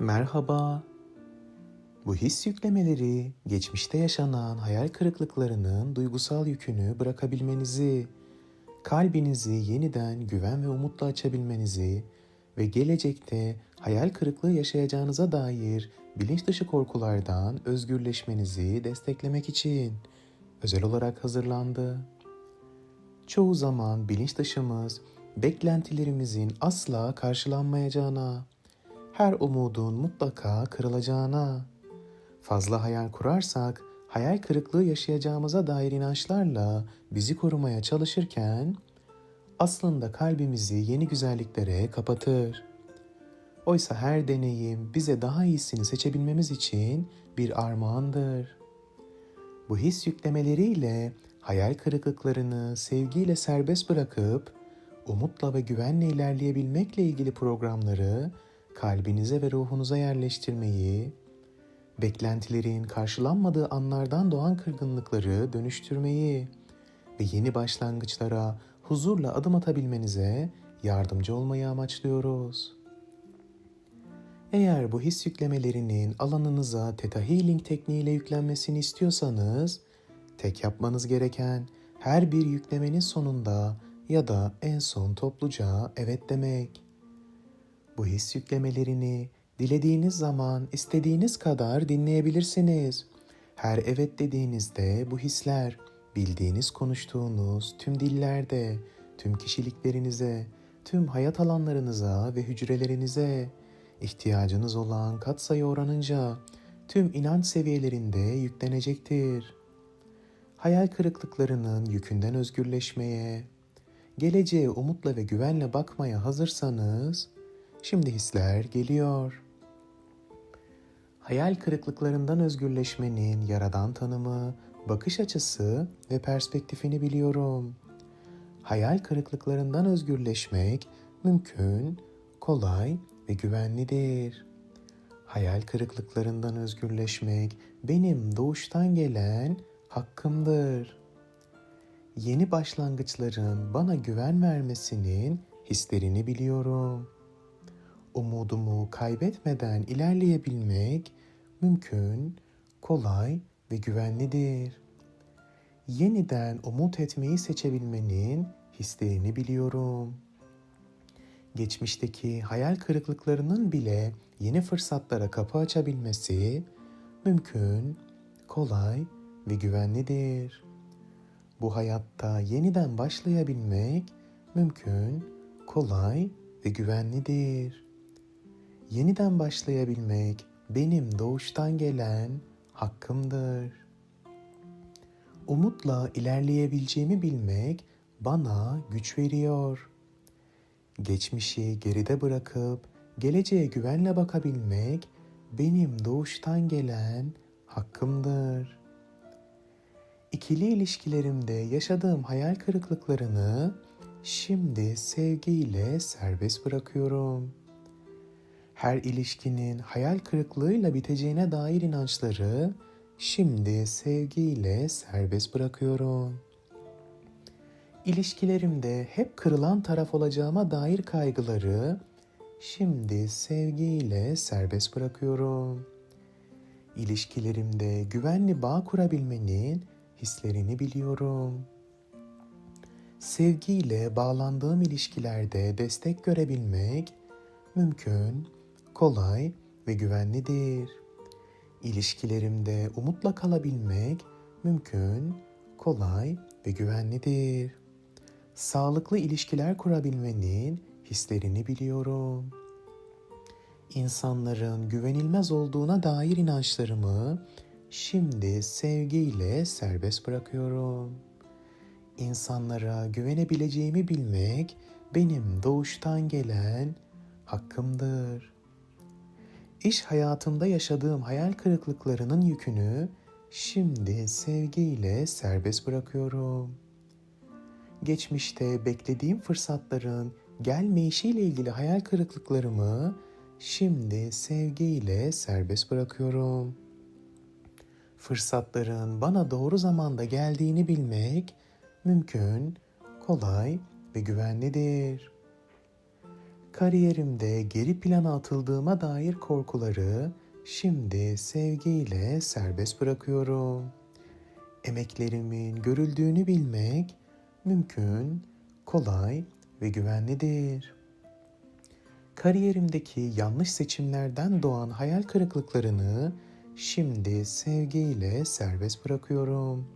Merhaba. Bu his yüklemeleri geçmişte yaşanan hayal kırıklıklarının duygusal yükünü bırakabilmenizi, kalbinizi yeniden güven ve umutla açabilmenizi ve gelecekte hayal kırıklığı yaşayacağınıza dair bilinç dışı korkulardan özgürleşmenizi desteklemek için özel olarak hazırlandı. Çoğu zaman bilinç dışımız beklentilerimizin asla karşılanmayacağına, her umudun mutlaka kırılacağına, fazla hayal kurarsak hayal kırıklığı yaşayacağımıza dair inançlarla bizi korumaya çalışırken aslında kalbimizi yeni güzelliklere kapatır. Oysa her deneyim bize daha iyisini seçebilmemiz için bir armağandır. Bu his yüklemeleriyle hayal kırıklıklarını sevgiyle serbest bırakıp umutla ve güvenle ilerleyebilmekle ilgili programları kalbinize ve ruhunuza yerleştirmeyi, beklentilerin karşılanmadığı anlardan doğan kırgınlıkları dönüştürmeyi ve yeni başlangıçlara huzurla adım atabilmenize yardımcı olmayı amaçlıyoruz. Eğer bu his yüklemelerinin alanınıza Theta Healing tekniğiyle yüklenmesini istiyorsanız, tek yapmanız gereken her bir yüklemenin sonunda ya da en son topluca evet demek. Bu his yüklemelerini dilediğiniz zaman istediğiniz kadar dinleyebilirsiniz. Her evet dediğinizde bu hisler bildiğiniz konuştuğunuz tüm dillerde, tüm kişiliklerinize, tüm hayat alanlarınıza ve hücrelerinize ihtiyacınız olan katsayı oranınca tüm inanç seviyelerinde yüklenecektir. Hayal kırıklıklarının yükünden özgürleşmeye, geleceğe umutla ve güvenle bakmaya hazırsanız, şimdi hisler geliyor. Hayal kırıklıklarından özgürleşmenin yaradan tanımı, bakış açısı ve perspektifini biliyorum. Hayal kırıklıklarından özgürleşmek mümkün, kolay ve güvenlidir. Hayal kırıklıklarından özgürleşmek benim doğuştan gelen hakkımdır. Yeni başlangıçların bana güven vermesinin hislerini biliyorum. Umudumu kaybetmeden ilerleyebilmek mümkün, kolay ve güvenlidir. Yeniden umut etmeyi seçebilmenin hislerini biliyorum. Geçmişteki hayal kırıklıklarının bile yeni fırsatlara kapı açabilmesi mümkün, kolay ve güvenlidir. Bu hayatta yeniden başlayabilmek mümkün, kolay ve güvenlidir. Yeniden başlayabilmek benim doğuştan gelen hakkımdır. Umutla ilerleyebileceğimi bilmek bana güç veriyor. Geçmişi geride bırakıp geleceğe güvenle bakabilmek benim doğuştan gelen hakkımdır. İkili ilişkilerimde yaşadığım hayal kırıklıklarını şimdi sevgiyle serbest bırakıyorum. Her ilişkinin hayal kırıklığıyla biteceğine dair inançları şimdi sevgiyle serbest bırakıyorum. İlişkilerimde hep kırılan taraf olacağıma dair kaygıları şimdi sevgiyle serbest bırakıyorum. İlişkilerimde güvenli bağ kurabilmenin hislerini biliyorum. Sevgiyle bağlandığım ilişkilerde destek görebilmek mümkün, kolay ve güvenlidir. İlişkilerimde umutla kalabilmek mümkün, kolay ve güvenlidir. Sağlıklı ilişkiler kurabilmenin hislerini biliyorum. İnsanların güvenilmez olduğuna dair inançlarımı şimdi sevgiyle serbest bırakıyorum. İnsanlara güvenebileceğimi bilmek benim doğuştan gelen hakkımdır. İş hayatımda yaşadığım hayal kırıklıklarının yükünü şimdi sevgiyle serbest bırakıyorum. Geçmişte beklediğim fırsatların gelmeyişiyle ilgili hayal kırıklıklarımı şimdi sevgiyle serbest bırakıyorum. Fırsatların bana doğru zamanda geldiğini bilmek mümkün, kolay ve güvenlidir. Kariyerimde geri plana atıldığıma dair korkuları şimdi sevgiyle serbest bırakıyorum. Emeklerimin görüldüğünü bilmek mümkün, kolay ve güvenlidir. Kariyerimdeki yanlış seçimlerden doğan hayal kırıklıklarını şimdi sevgiyle serbest bırakıyorum.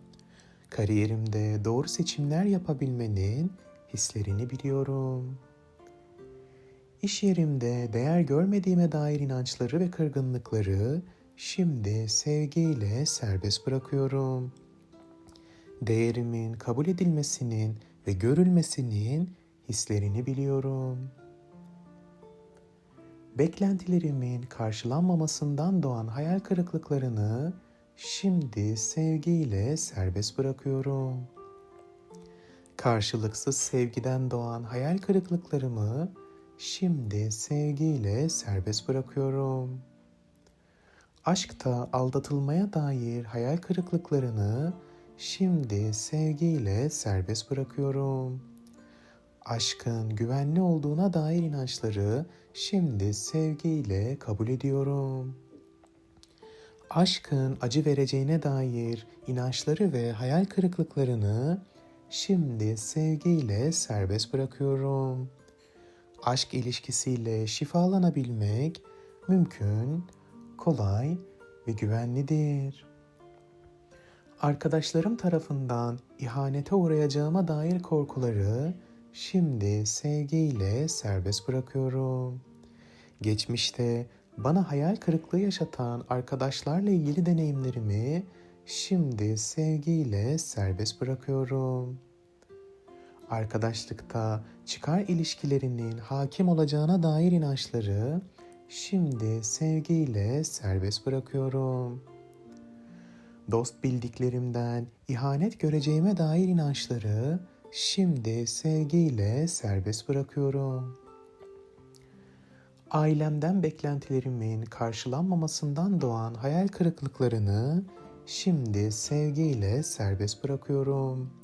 Kariyerimde doğru seçimler yapabilmenin hislerini biliyorum. İş yerimde değer görmediğime dair inançları ve kırgınlıkları şimdi sevgiyle serbest bırakıyorum. Değerimin kabul edilmesinin ve görülmesinin hislerini biliyorum. Beklentilerimin karşılanmamasından doğan hayal kırıklıklarını şimdi sevgiyle serbest bırakıyorum. Karşılıksız sevgiden doğan hayal kırıklıklarımı şimdi sevgiyle serbest bırakıyorum. Aşkta aldatılmaya dair hayal kırıklıklarını şimdi sevgiyle serbest bırakıyorum. Aşkın güvenli olduğuna dair inançları şimdi sevgiyle kabul ediyorum. Aşkın acı vereceğine dair inançları ve hayal kırıklıklarını şimdi sevgiyle serbest bırakıyorum. Aşk ilişkisiyle şifalanabilmek mümkün, kolay ve güvenlidir. Arkadaşlarım tarafından ihanete uğrayacağıma dair korkuları şimdi sevgiyle serbest bırakıyorum. Geçmişte bana hayal kırıklığı yaşatan arkadaşlarla ilgili deneyimlerimi şimdi sevgiyle serbest bırakıyorum. Arkadaşlıkta çıkar ilişkilerinin hakim olacağına dair inançları şimdi sevgiyle serbest bırakıyorum. Dost bildiklerimden ihanet göreceğime dair inançları şimdi sevgiyle serbest bırakıyorum. Ailemden beklentilerimin karşılanmamasından doğan hayal kırıklıklarını şimdi sevgiyle serbest bırakıyorum.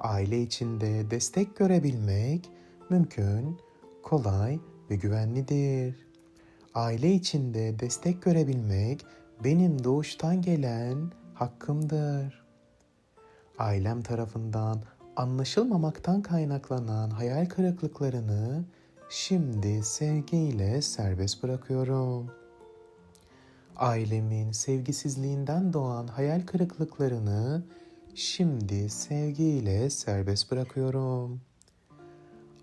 Aile içinde destek görebilmek mümkün, kolay ve güvenlidir. Aile içinde destek görebilmek benim doğuştan gelen hakkımdır. Ailem tarafından anlaşılmamaktan kaynaklanan hayal kırıklıklarını şimdi sevgiyle serbest bırakıyorum. Ailemin sevgisizliğinden doğan hayal kırıklıklarını şimdi sevgiyle serbest bırakıyorum.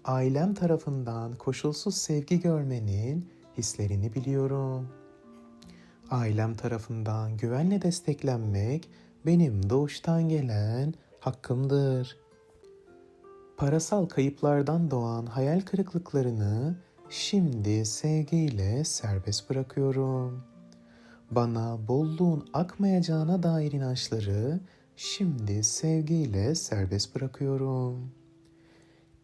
Ailem tarafından koşulsuz sevgi görmenin hislerini biliyorum. Ailem tarafından güvenle desteklenmek benim doğuştan gelen hakkımdır. Parasal kayıplardan doğan hayal kırıklıklarını şimdi sevgiyle serbest bırakıyorum. Bana bolluğun akmayacağına dair inançları şimdi sevgiyle serbest bırakıyorum.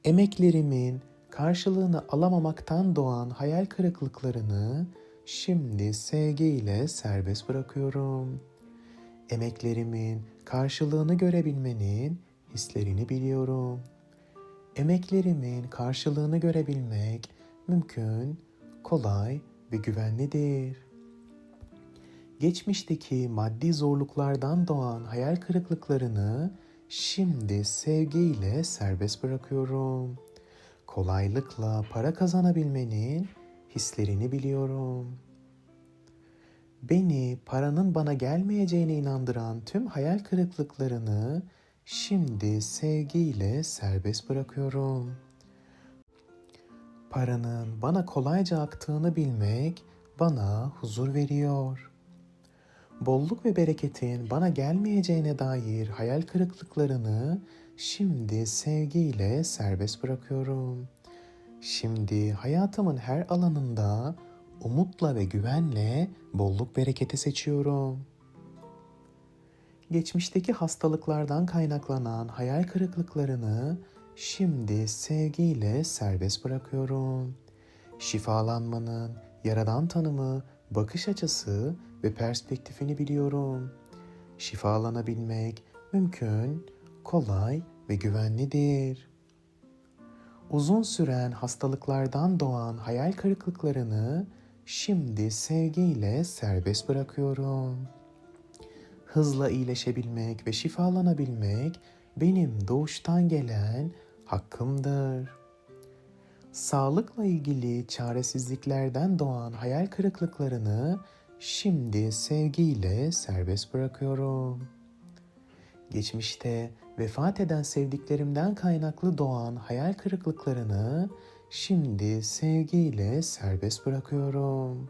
Emeklerimin karşılığını alamamaktan doğan hayal kırıklıklarını şimdi sevgiyle serbest bırakıyorum. Emeklerimin karşılığını görebilmenin hislerini biliyorum. Emeklerimin karşılığını görebilmek mümkün, kolay ve güvenlidir. Geçmişteki maddi zorluklardan doğan hayal kırıklıklarını şimdi sevgiyle serbest bırakıyorum. Kolaylıkla para kazanabilmenin hislerini biliyorum. Beni paranın bana gelmeyeceğine inandıran tüm hayal kırıklıklarını şimdi sevgiyle serbest bırakıyorum. Paranın bana kolayca aktığını bilmek bana huzur veriyor. Bolluk ve bereketin bana gelmeyeceğine dair hayal kırıklıklarını şimdi sevgiyle serbest bırakıyorum. Şimdi hayatımın her alanında umutla ve güvenle bolluk bereketi seçiyorum. Geçmişteki hastalıklardan kaynaklanan hayal kırıklıklarını şimdi sevgiyle serbest bırakıyorum. Şifalanmanın yaradan tanımı, bakış açısı ve perspektifini biliyorum. Şifalanabilmek mümkün, kolay ve güvenlidir. Uzun süren hastalıklardan doğan hayal kırıklıklarını şimdi sevgiyle serbest bırakıyorum. Hızla iyileşebilmek ve şifalanabilmek benim doğuştan gelen hakkımdır. Sağlıkla ilgili çaresizliklerden doğan hayal kırıklıklarını şimdi sevgiyle serbest bırakıyorum. Geçmişte vefat eden sevdiklerimden kaynaklı doğan hayal kırıklıklarını şimdi sevgiyle serbest bırakıyorum.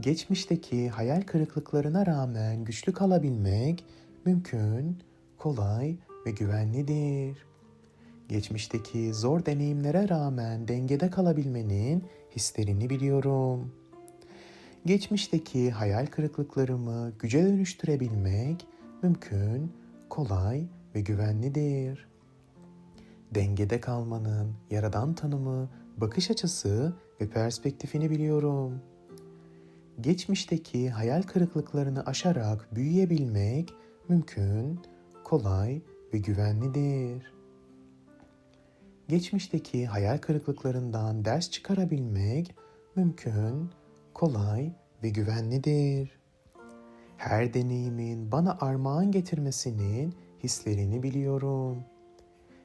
Geçmişteki hayal kırıklıklarına rağmen güçlü kalabilmek mümkün, kolay ve güvenlidir. Geçmişteki zor deneyimlere rağmen dengede kalabilmenin hislerini biliyorum. Geçmişteki hayal kırıklıklarımı güce dönüştürebilmek mümkün, kolay ve güvenlidir. Dengede kalmanın yaradan tanımı, bakış açısı ve perspektifini biliyorum. Geçmişteki hayal kırıklıklarını aşarak büyüyebilmek mümkün, kolay ve güvenlidir. Geçmişteki hayal kırıklıklarından ders çıkarabilmek mümkün, kolay ve güvenlidir. Her deneyimin bana armağan getirmesinin hislerini biliyorum.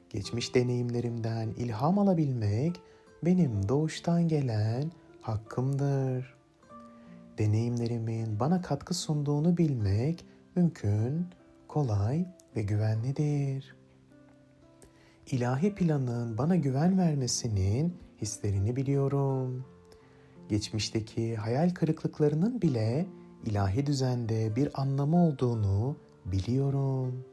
Geçmiş deneyimlerimden ilham alabilmek benim doğuştan gelen hakkımdır. Deneyimlerimin bana katkı sunduğunu bilmek mümkün, kolay ve güvenlidir. İlahi planın bana güven vermesinin hislerini biliyorum. Geçmişteki hayal kırıklıklarının bile ilahi düzende bir anlamı olduğunu biliyorum.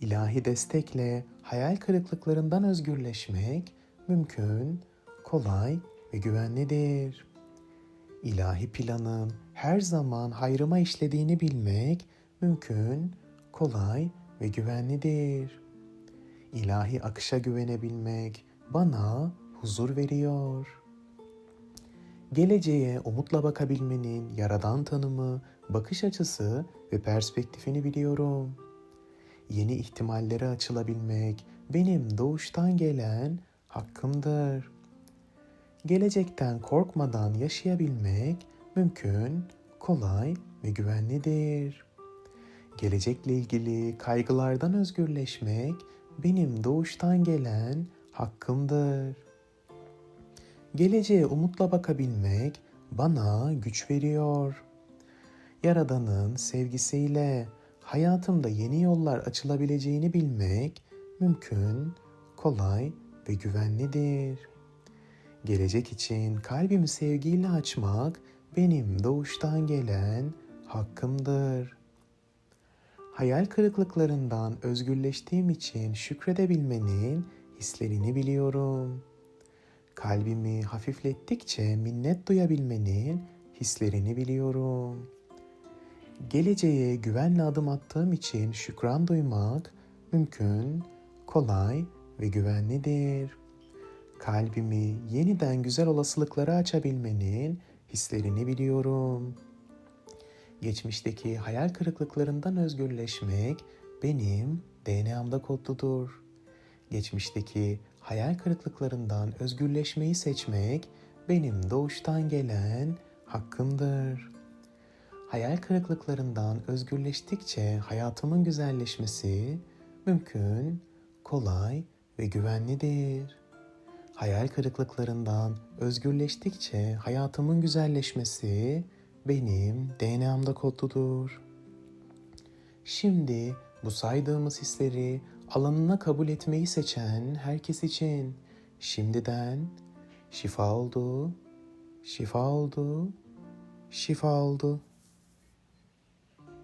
İlahi destekle hayal kırıklıklarından özgürleşmek mümkün, kolay ve güvenlidir. İlahi planın her zaman hayrıma işlediğini bilmek mümkün, kolay ve güvenlidir. İlahi akışa güvenebilmek bana huzur veriyor. Geleceğe umutla bakabilmenin yaradan tanımı, bakış açısı ve perspektifini biliyorum. Yeni ihtimallere açılabilmek benim doğuştan gelen hakkımdır. Gelecekten korkmadan yaşayabilmek mümkün, kolay ve güvenlidir. Gelecekle ilgili kaygılardan özgürleşmek benim doğuştan gelen hakkımdır. Geleceğe umutla bakabilmek bana güç veriyor. Yaradan'ın sevgisiyle hayatımda yeni yollar açılabileceğini bilmek mümkün, kolay ve güvenlidir. Gelecek için kalbimi sevgiyle açmak benim doğuştan gelen hakkımdır. Hayal kırıklıklarından özgürleştiğim için şükredebilmenin hislerini biliyorum. Kalbimi hafiflettikçe minnet duyabilmenin hislerini biliyorum. Geleceğe güvenle adım attığım için şükran duymak mümkün, kolay ve güvenlidir. Kalbimi yeniden güzel olasılıklara açabilmenin hislerini biliyorum. Geçmişteki hayal kırıklıklarından özgürleşmek benim DNA'mda kodludur. Geçmişteki hayal kırıklıklarından özgürleşmeyi seçmek benim doğuştan gelen hakkımdır. Hayal kırıklıklarından özgürleştikçe hayatımın güzelleşmesi mümkün, kolay ve güvenlidir. Hayal kırıklıklarından özgürleştikçe hayatımın güzelleşmesi benim DNA'mda kodludur. Şimdi bu saydığımız hisleri alanına kabul etmeyi seçen herkes için şimdiden şifa oldu, şifa oldu, şifa oldu.